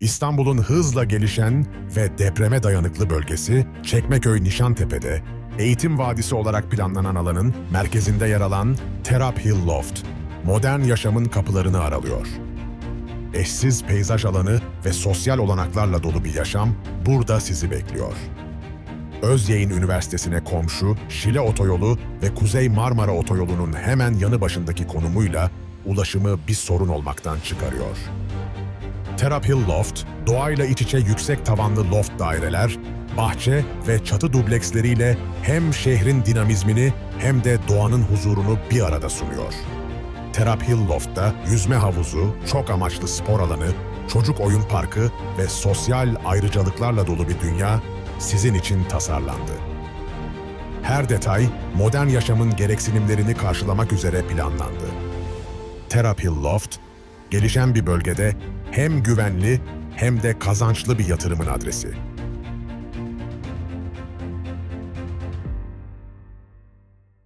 İstanbul'un hızla gelişen ve depreme dayanıklı bölgesi Çekmeköy Nişantepe'de eğitim vadisi olarak planlanan alanın merkezinde yer alan Terap Hill Loft, modern yaşamın kapılarını aralıyor. Eşsiz peyzaj alanı ve sosyal olanaklarla dolu bir yaşam burada sizi bekliyor. Özyeğin Üniversitesi'ne komşu Şile Otoyolu ve Kuzey Marmara Otoyolu'nun hemen yanı başındaki konumuyla ulaşımı bir sorun olmaktan çıkarıyor. Terap Hill Loft, doğayla iç içe yüksek tavanlı loft daireler, bahçe ve çatı dubleksleriyle hem şehrin dinamizmini hem de doğanın huzurunu bir arada sunuyor. Terap Hill Loft'ta yüzme havuzu, çok amaçlı spor alanı, çocuk oyun parkı ve sosyal ayrıcalıklarla dolu bir dünya sizin için tasarlandı. Her detay modern yaşamın gereksinimlerini karşılamak üzere planlandı. Terap Hill Loft, gelişen bir bölgede hem güvenli hem de kazançlı bir yatırımın adresi.